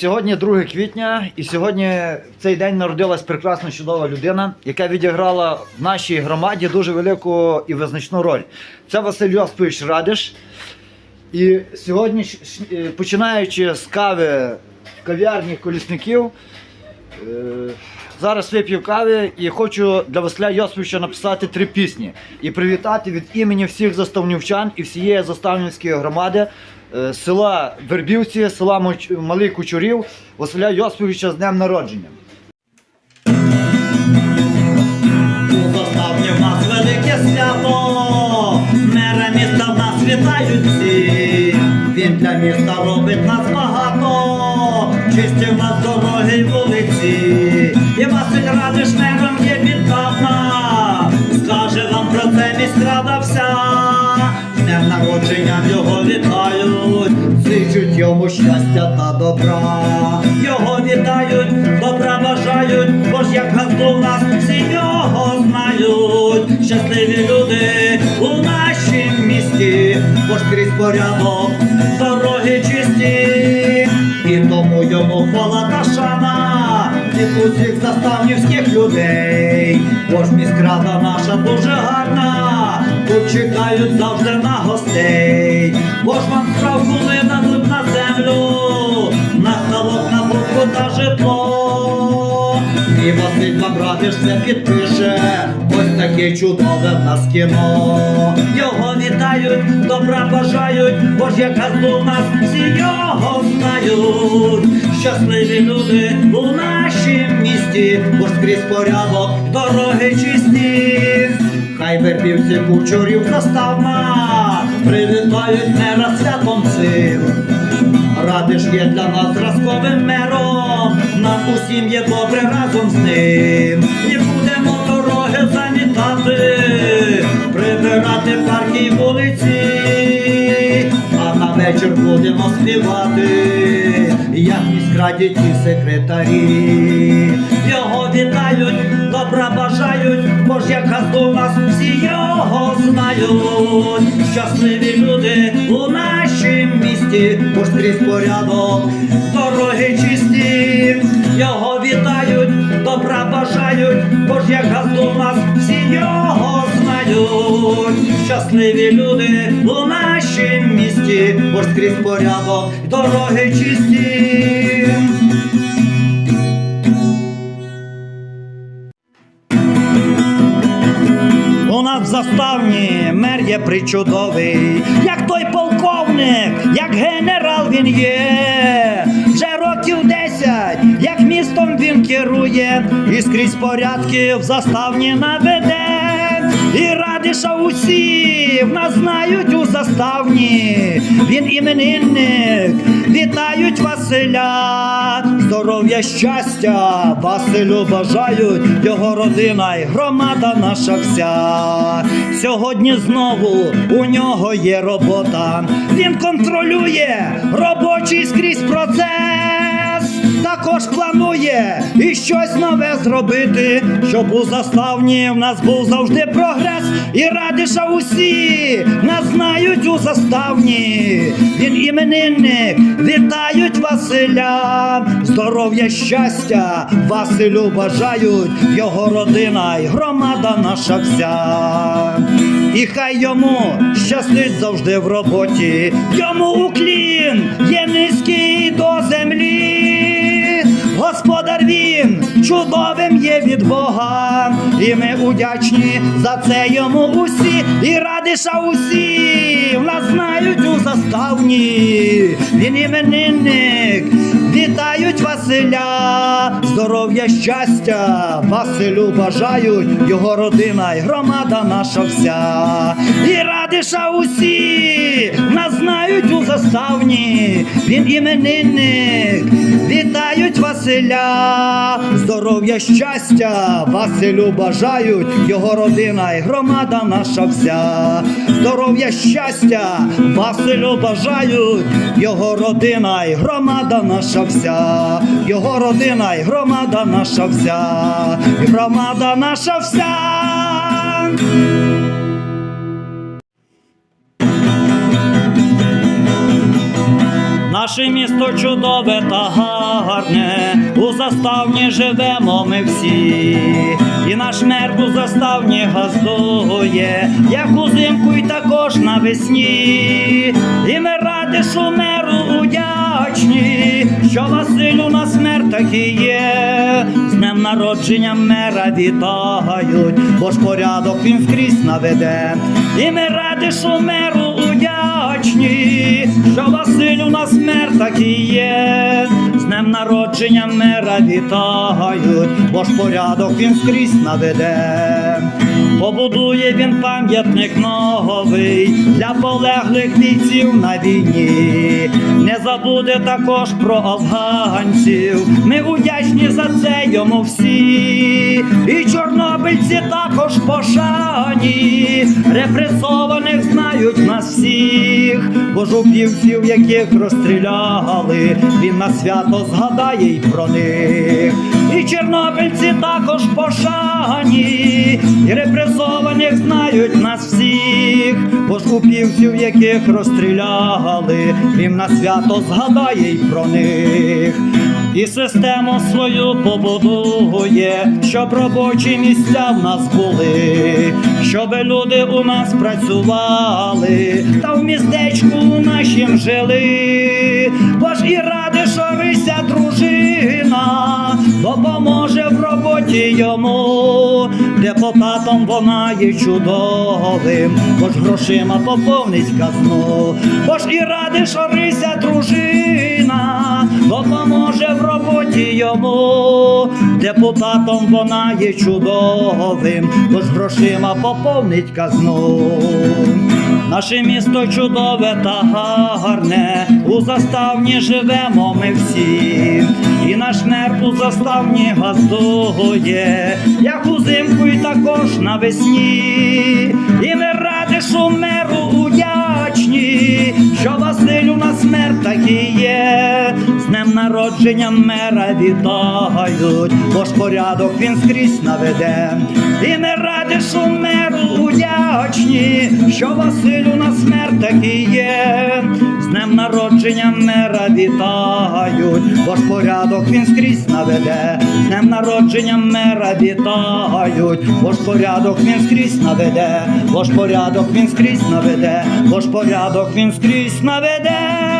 Сьогодні 2 квітня, і сьогодні в цей день народилась прекрасна чудова людина, яка відіграла в нашій громаді дуже велику і визначну роль. Це Василь Йосипович Радиш. І сьогодні, е, починаючи з кави в кав'ярні колісників, е, зараз вип'ю кави і хочу для Василя Йосиповича написати три пісні і привітати від імені всіх заставнівчан і всієї заставнівської громади села Вербівці, села Малий Кучурів Василя Йосиповича з днем народження. У в нас велике свято, мера міста в нас вітають всі. Він для міста робить нас багато, чистив нас дороги й вулиці. І Василь радиш мером є віддавна, скаже вам про це міськрада вся. Народження його вітають, зичуть йому щастя та добра. Його вітають, добра бажають, бо ж як газду в нас всі його знають. Щасливі люди у нашім місті, бо ж крізь порядок, дороги чисті, і тому йому хвала та шана від усіх заставнівських людей. Бо ж міськрада наша дуже гарна, тут чекають завжди на гостей. Бож вам справ, не дадуть на землю, на столок, на будку та житло. І Василь радиш це підпише, ось таке чудове в нас кіно. Його вітають, добра бажають, бо ж як газду нас всі його знають. Щасливі люди у нашім місті, бо ж скрізь порядок, дороги чисті. Хай вербівці кучурів заставна, привітають мера святом цим. Радиш є для нас зразковим мером, нам усім є добре разом з ним. Замітати, прибирати парки й вулиці, а на вечір будемо співати, як міськраді ті секретарі. Його вітають, добра бажають, бо ж як газду нас всі його знають. Щасливі люди у нашім місті, бо скрізь порядок, дороги чисті, його вітають, добра бажають, бо ж як газду нас. Щасливі люди у нашім місті, бо скрізь порядок, дороги чисті. У нас в заставні мер є причудовий, як той полковник, як генерал він є. Вже років десять, як містом він керує, і скрізь порядки в заставні наведе. І усі в нас знають у заставні. Він іменинник, вітають Василя, здоров'я, щастя, Василю бажають його родина й громада наша вся. Сьогодні знову у нього є робота. Він контролює робочий скрізь процес. Також планує і щось нове зробити, щоб у заставні в нас був завжди прогрес. І радиша усі нас знають у заставні. Він іменинник, вітають Василя. Здоров'я, щастя, Василю бажають його родина й громада наша вся. І хай йому щастить завжди в роботі, йому уклін є низький до землі. Він чудовим є від Бога, і ми удячні за це йому усі, і радиша усі. В нас знають у заставні. Він іменинник, вітають Василя, здоров'я, щастя, Василю бажають його родина й громада наша вся. І радиша усі знають. Він іменинник, вітають Василя, здоров'я, щастя, Василю бажають його родина й громада наша вся. Здоров'я, щастя, Василю бажають його родина й громада наша вся. Його родина й громада наша вся. І громада наша вся. Наше місто чудове та гарне, у заставні живемо ми всі, і наш мер у заставні газдує, як узимку і також навесні. І ми раді, що меру удячні, що Василь у нас мер такий є. З днем народження мера вітають, бо ж порядок він скрізь наведе. І ми раді, що меру удячні, що Василь у нас мер такий є. З днем народження мера вітають, бо ж порядок він скрізь наведе. Побудує він пам'ятник новий для полеглих бійців на війні. Не забуде також про афганців. Ми удячні за це йому всі. І чорнобильці також пошані. Репресованих знають нас всіх. Божуківців, яких розстріляли, він на свято згадає й про них. І чорнобильці також пошані, і репресованих знають нас всіх, бо ж яких розстріляли, він на свято згадає й про них. І систему свою побудує, щоб робочі місця в нас були, щоб люди у нас працювали, та в містечку нашім жили, бо ж і ради, що рися дружина, допоможе в роботі йому, депутатом вона є чудовим, бо ж грошима поповнить казну, бо ж і ради, що рися дружина, допоможе в роботі йому, депутатом вона є чудовим, бо ж грошима поповнить казну. Наше місто чудове та гарне, у заставні живемо ми всі, і наш мер у заставні газдує, як узимку і також навесні. І раді, що меру удячні, що Василь у нас мер такий є. З днем народження мера вітають, бо ж порядок він скрізь наведе. Удячні, що Василю на смерть таки є. З днем народження мера вітають, бо ж порядок він скрізь наведе. З днем народження мера вітають, бо ж порядок він скрізь наведе, бо ж порядок він скрізь наведе, бо ж порядок він скрізь наведе.